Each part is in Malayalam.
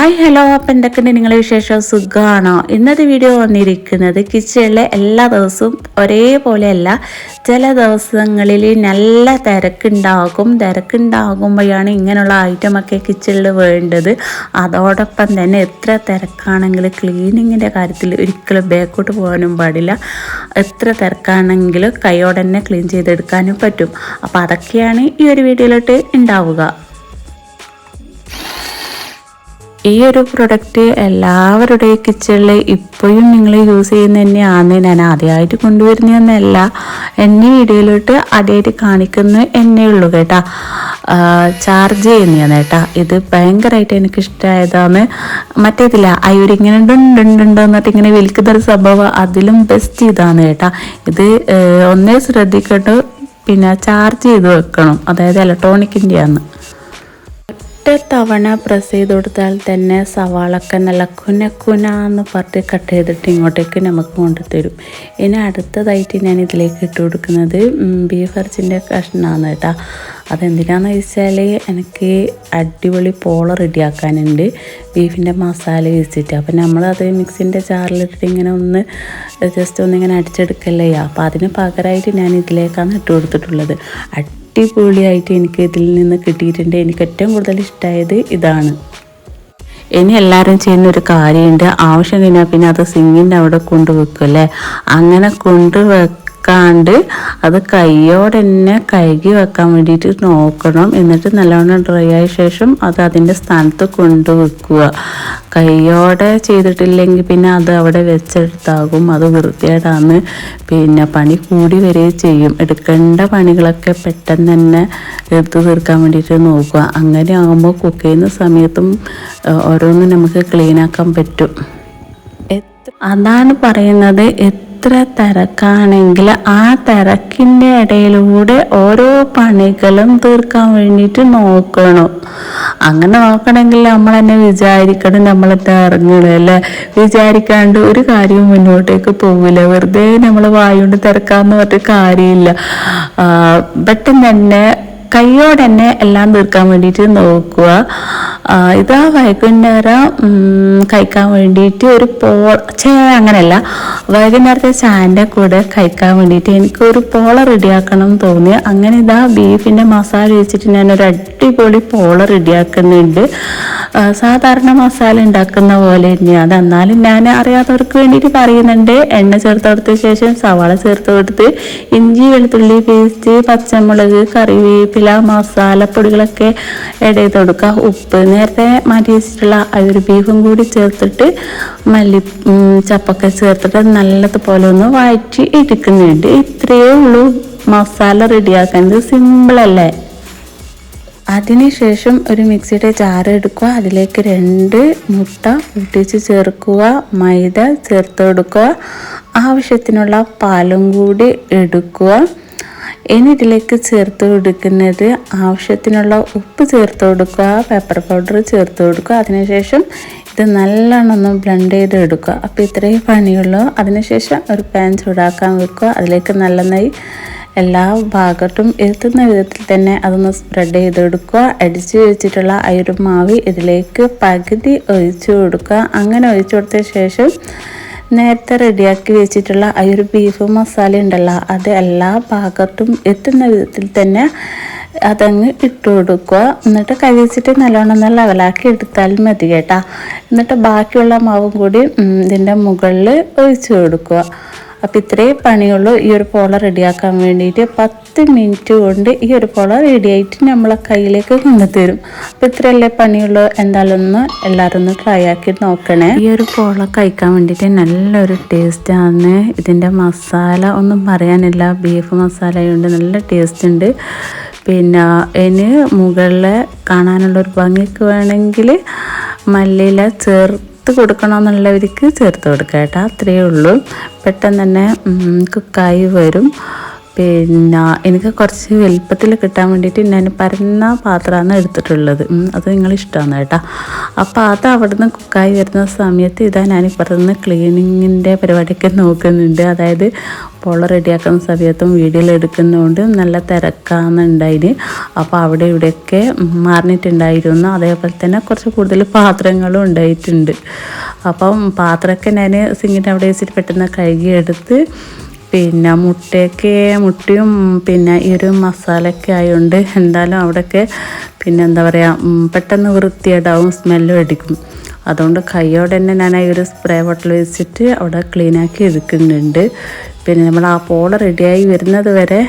ഹായ് ഹലോ അപ്പം എന്തൊക്കെയുണ്ട് നിങ്ങളെ വിശേഷം? സുഖമാണോ ഇന്നത്തെ വീഡിയോ വന്നിരിക്കുന്നത് കിച്ചണിലെ എല്ലാ ദിവസവും ഒരേപോലെയല്ല. ചില ദിവസങ്ങളിൽ നല്ല തിരക്കുണ്ടാകും. തിരക്കുണ്ടാകുമ്പോഴാണ് ഇങ്ങനെയുള്ള ഐറ്റമൊക്കെ കിച്ചണിൽ വേണ്ടത്. അതോടൊപ്പം തന്നെ എത്ര തിരക്കാണെങ്കിലും ക്ലീനിങ്ങിന്റെ കാര്യത്തിൽ ഒരിക്കലും ബാക്കോട്ട് പോകാനും പാടില്ല. എത്ര തിരക്കാണെങ്കിലും കൈയോടെ തന്നെ ക്ലീൻ ചെയ്തെടുക്കാനും പറ്റും. അപ്പോൾ അതൊക്കെയാണ് ഈ ഒരു വീഡിയോയിലോട്ട് ഉണ്ടാവുക. ഈ ഒരു പ്രൊഡക്റ്റ് എല്ലാവരുടെയും കിച്ചണിൽ ഇപ്പോഴും നിങ്ങൾ യൂസ് ചെയ്യുന്ന തന്നെയാണ് ഞാൻ ആദ്യമായിട്ട് കൊണ്ടുവരുന്നതെന്നല്ല. എന്നെ വീഡിയോയിലോട്ട് ആദ്യമായിട്ട് കാണിക്കുന്ന എന്നേ ഉള്ളൂ കേട്ടാ. ചാർജ് ചെയ്യുന്നതാണ് കേട്ടാ. ഇത് ഭയങ്കരമായിട്ട് എനിക്ക് ഇഷ്ടമായതാണ് മറ്റേതില്ല അയ്യൂർ ഇങ്ങനെ ഉണ്ടുണ്ടുണ്ടോ എന്നിട്ട് ഇങ്ങനെ വിൽക്കുന്നൊരു സംഭവം അതിലും ബെസ്റ്റ് ഇതാണ് കേട്ടാ. ഇത് ഒന്നേ ശ്രദ്ധിക്കട്ടെ. പിന്നെ ചാർജ് ചെയ്ത് വെക്കണം. അതായത് ഇലക്ട്രോണിക്കിന്റെയാണ് ഒറ്റ തവണ പ്രസ് ചെയ്ത് കൊടുത്താൽ തന്നെ സവാളൊക്കെ നല്ല കുന കുന എന്ന് പറഞ്ഞ് കട്ട് ചെയ്തിട്ട് ഇങ്ങോട്ടേക്ക് നമുക്ക് കൊണ്ടുതരും ഇനി അടുത്തതായിട്ട് ഞാൻ ഇതിലേക്ക് ഇട്ട് കൊടുക്കുന്നത് ബീഫ് ഇറച്ചിന്റെ കഷ്ണമാണ് കേട്ടോ. അതെന്തിനാണെന്ന് വെച്ചാൽ എനിക്ക് അടിപൊളി പോള റെഡിയാക്കാനുണ്ട്. ബീഫിന്റെ മസാല വെച്ചിട്ട്. അപ്പം നമ്മളത് മിക്സിന്റെ ചാറിലിട്ടിട്ട് ഇങ്ങനെ ഒന്ന് ജസ്റ്റ് ഒന്ന് ഇങ്ങനെ അടിച്ചെടുക്കല്ലേ? അപ്പോൾ അതിന് പകരമായിട്ട് ഞാൻ ഇതിലേക്കാണ് ഇട്ട് കൊടുത്തിട്ടുള്ളത്. അടിപൊളിയായിട്ട് എനിക്ക് ഇതിൽ നിന്ന് കിട്ടിയിട്ടുണ്ട്. എനിക്ക് ഏറ്റവും കൂടുതൽ ഇഷ്ടമായത് ഇതാണ്. ഇനി എല്ലാവരും ചെയ്യുന്ന ഒരു കാര്യമുണ്ട്. ആവശ്യം കഴിഞ്ഞാൽ പിന്നെ അത് സിങ്ങിന്റെ അവിടെ കൊണ്ടുവെക്കും അല്ലേ? അങ്ങനെ കൊണ്ടുവെ വെക്കാണ്ട് അത് കൈയോടെ തന്നെ കഴുകി വെക്കാൻ വേണ്ടിയിട്ട് നോക്കണം. എന്നിട്ട് നല്ലവണ്ണം ഡ്രൈ ആയ ശേഷം അത് അതിന്റെ സ്ഥാനത്ത് കൊണ്ടുവെക്കുക കൈയോടെ ചെയ്തിട്ടില്ലെങ്കിൽ പിന്നെ അത് അവിടെ വെച്ചെടുത്താകും. അത് വൃത്തിയായിട്ടാണ് പിന്നെ പണി കൂടി വരികയും ചെയ്യും. എടുക്കേണ്ട പണികളൊക്കെ പെട്ടെന്ന് തന്നെ എടുത്തു തീർക്കാൻ വേണ്ടിയിട്ട് നോക്കുക. അങ്ങനെ ആകുമ്പോൾ കുക്ക് ചെയ്യുന്ന സമയത്തും ഓരോന്നും നമുക്ക് ക്ലീനാക്കാൻ പറ്റും. അതാണ് പറയുന്നത് എത്ര തിരക്കാണെങ്കിൽ ആ തിരക്കിന്റെ ഇടയിലൂടെ ഓരോ പണികളും തീർക്കാൻ വേണ്ടിയിട്ട് നോക്കണം. അങ്ങനെ നോക്കണമെങ്കിൽ നമ്മൾ തന്നെ വിചാരിക്കണം നമ്മൾ ഇറങ്ങണം അല്ലേ? വിചാരിക്കാണ്ട് ഒരു കാര്യവും മുന്നോട്ടേക്ക് പോകില്ല വെറുതെ നമ്മൾ വായുകൊണ്ട് തിരക്കാന്ന് പറഞ്ഞിട്ട് കാര്യമില്ല. പെട്ടെന്ന് തന്നെ കൈയോടെ തന്നെ എല്ലാം തീർക്കാൻ വേണ്ടിയിട്ട് നോക്കുക. ഇതാ വൈകുന്നേരം കഴിക്കാൻ വേണ്ടിയിട്ട് ഒരു പോള ചേ അങ്ങനെയല്ല. വൈകുന്നേരത്തെ ചായന്റെ കൂടെ കഴിക്കാൻ വേണ്ടിയിട്ട് എനിക്ക് ഒരു പോള റെഡിയാക്കണം തോന്നി. അങ്ങനെ ഇതാ ബീഫിന്റെ മസാല വെച്ചിട്ട് ഞാനൊരു അടിപൊളി പോള റെഡിയാക്കുന്നുണ്ട്. സാധാരണ മസാല ഉണ്ടാക്കുന്ന പോലെ തന്നെയാണ് എന്നാലും ഞാൻ അറിയാത്തവർക്ക് വേണ്ടിയിട്ട് പറയുന്നുണ്ട്. എണ്ണ ചേർത്ത് കൊടുത്ത ശേഷം സവാള ചേർത്ത് കൊടുത്ത് ഇഞ്ചി വെളുത്തുള്ളി പേസ്റ്റ് പച്ചമുളക് കറിവേപ്പില മസാലപ്പൊടികളൊക്കെ ഇട ചെയ്ത് കൊടുക്കുക. ഉപ്പ് നേരത്തെ മാറ്റി വെച്ചിട്ടുള്ള ഒരു ബീഫും കൂടി ചേർത്തിട്ട് മല്ലി ചപ്പൊക്കെ ചേർത്തിട്ട് നല്ലതുപോലെ ഒന്ന് വഴറ്റി എടുക്കുന്നുണ്ട്. ഇത്രയേ ഉള്ളൂ. മസാല റെഡിയാക്കുന്നത് സിമ്പിളല്ലേ അതിനുശേഷം ഒരു മിക്സിയുടെ ജാറ് എടുക്കുക. അതിലേക്ക് രണ്ട് മുട്ട പൊട്ടിച്ച് ചേർക്കുക. മൈദ ചേർത്ത് കൊടുക്കുക. ആവശ്യത്തിനുള്ള പാലും കൂടി എടുക്കുക. ഇനി ഇതിലേക്ക് ചേർത്ത് കൊടുക്കുന്നത് ആവശ്യത്തിനുള്ള ഉപ്പ് ചേർത്ത് കൊടുക്കുക. പെപ്പർ പൗഡർ ചേർത്ത് കൊടുക്കുക. അതിനുശേഷം ഇത് നല്ലോണം ഒന്ന് ബ്ലെൻഡ് ചെയ്ത് എടുക്കുക. അപ്പോൾ ഇത്രയും പണിയുള്ളൂ. അതിനുശേഷം ഒരു പാൻ ചൂടാക്കാൻ വെക്കുക. അതിലേക്ക് നല്ലതായി എല്ലാ ഭാഗത്തും എത്തുന്ന വിധത്തിൽ തന്നെ അതൊന്ന് സ്പ്രെഡ് ചെയ്തെടുക്കുക. അടിച്ചു വെച്ചിട്ടുള്ള അയൊരു മാവി ഇതിലേക്ക് പകുതി ഒഴിച്ചു കൊടുക്കുക. അങ്ങനെ ഒഴിച്ചു കൊടുത്ത ശേഷം നേരത്തെ റെഡിയാക്കി വെച്ചിട്ടുള്ള ആ ഒരു ബീഫ് മസാല ഉണ്ടല്ലോ അത് എല്ലാ ഭാഗത്തും എത്തുന്ന വിധത്തിൽ തന്നെ അതങ്ങ് ഇട്ടു കൊടുക്കുക. എന്നിട്ട് കഴിച്ചിട്ട് നല്ലോണം ഒന്ന് ലെവലാക്കി എടുത്താൽ മതി കേട്ടോ. എന്നിട്ട് ബാക്കിയുള്ള മാവും കൂടി ഇതിന്റെ മുകളിൽ ഒഴിച്ചു കൊടുക്കുക. അപ്പം ഇത്രയും പണിയുള്ളൂ. ഈ ഒരു പോള റെഡിയാക്കാൻ വേണ്ടിയിട്ട് പത്ത് മിനിറ്റ് കൊണ്ട് ഈ ഒരു പോള റെഡിയായിട്ട് നമ്മളെ കയ്യിലേക്ക് കൊണ്ടുതരും അപ്പം ഇത്രയല്ലേ പണിയുള്ളൂ. എന്തായാലും ഒന്ന് എല്ലാവരും ഒന്ന് ട്രൈ ആക്കി നോക്കണേ. ഈ ഒരു പോള കഴിക്കാൻ വേണ്ടിയിട്ട് നല്ലൊരു ടേസ്റ്റാണ് ഇതിന്റെ മസാല ഒന്നും പറയാനില്ല. ബീഫ് മസാലയുണ്ട്. നല്ല ടേസ്റ്റ് ഉണ്ട്. പിന്നെ ഇനി മുകളിൽ കാണാനുള്ളൊരു ഭംഗിക്ക് വേണമെങ്കിൽ മല്ലിയില ചേർത്ത് ചേർത്ത് കൊടുക്കണമെന്നുള്ളവർക്ക് ചേർത്ത് കൊടുക്കുക കേട്ടോ. അത്രയേ ഉള്ളൂ. പെട്ടെന്ന് തന്നെ കുക്കായി വരും. പിന്നെ എനിക്ക് കുറച്ച് വലുപ്പത്തിൽ കിട്ടാൻ വേണ്ടിയിട്ട് ഞാൻ പരന്ന പാത്രമാണ് എടുത്തിട്ടുള്ളത്. അത് നിങ്ങൾ ഇഷ്ടമാണ് കേട്ടോ. അപ്പോൾ അത് അവിടെ നിന്ന് കുക്കായി വരുന്ന സമയത്ത് ഇതാ ഞാൻ ഇപ്പുറത്തുനിന്ന് ക്ലീനിങ്ങിന്റെ പരിപാടിയൊക്കെ നോക്കുന്നുണ്ട്. അതായത് പോള റെഡിയാക്കുന്ന സമയത്തും വീഡിയോയിൽ എടുക്കുന്നതുകൊണ്ട് നല്ല തിരക്കാന്നുണ്ടായിന് അപ്പോൾ അവിടെ ഇവിടെയൊക്കെ മാറിയിട്ടുണ്ടായിരുന്നു അതേപോലെ തന്നെ കുറച്ച് കൂടുതൽ പാത്രങ്ങളും ഉണ്ടായിട്ടുണ്ട്. അപ്പം പാത്രമൊക്കെ ഞാൻ സിങ്ങിന്റെ അവിടെ വെച്ചിട്ട് പെട്ടെന്ന് കഴുകിയെടുത്ത് പിന്നെ മുട്ടയൊക്കെ മുട്ടയും പിന്നെ ഈ ഒരു മസാലയൊക്കെ ആയതുകൊണ്ട് എന്തായാലും അവിടെയൊക്കെ പിന്നെ എന്താ പറയുക പെട്ടെന്ന് വൃത്തിയേടാവും സ്മെല്ലും അടിക്കും. അതുകൊണ്ട് കൈയോടെ തന്നെ ഞാൻ ഈ ഒരു സ്പ്രേ ബോട്ടിൽ വെച്ചിട്ട് അവിടെ ക്ലീനാക്കി എടുക്കുന്നുണ്ട്. പിന്നെ നമ്മൾ ആ പോള റെഡിയായി വരുന്നത് വരെ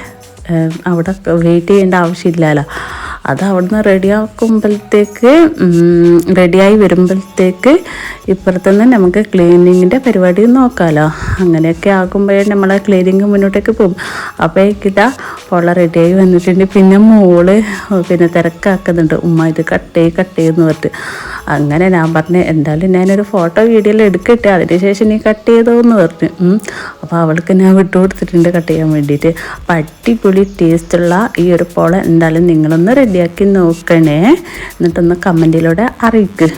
അവിടെ വെയിറ്റ് ചെയ്യേണ്ട ആവശ്യമില്ലല്ലോ. അത് അവിടുന്ന് റെഡിയാക്കുമ്പോഴത്തേക്ക് റെഡിയായി വരുമ്പോഴത്തേക്ക് ഇപ്പുറത്തുനിന്ന് നമുക്ക് ക്ലീനിങ്ങിന്റെ പരിപാടി നോക്കാമല്ലോ അങ്ങനെയൊക്കെ ആകുമ്പോഴേ നമ്മളെ ക്ലീനിങ് മുന്നോട്ടേക്ക് പോകും. അപ്പോഴേക്കിതാ പൊള്ള റെഡിയായി വന്നിട്ടുണ്ട്. പിന്നെ മോൾ പിന്നെ തിരക്കാക്കുന്നുണ്ട്. ഉമ്മ ഇത് കട്ട് കട്ട് ചെയ്യുമെന്ന് പറഞ്ഞിട്ട്. അങ്ങനെ ഞാൻ പറഞ്ഞു എന്തായാലും ഞാനൊരു ഫോട്ടോ വീഡിയോയിൽ എടുക്കട്ടെ. അതിനുശേഷം നീ കട്ട് ചെയ്തോ എന്ന് പറഞ്ഞു അപ്പോൾ അവൾക്ക് ഞാൻ വിട്ടു കൊടുത്തിട്ടുണ്ട് കട്ട് ചെയ്യാൻ വേണ്ടിയിട്ട്. അപ്പം അടിപൊളി ടേസ്റ്റുള്ള ഈ ഒരു പോള എന്തായാലും നിങ്ങളൊന്ന് റെഡിയാക്കി നോക്കണേ. എന്നിട്ടൊന്ന് കമന്റിലൂടെ അറിയിക്ക്.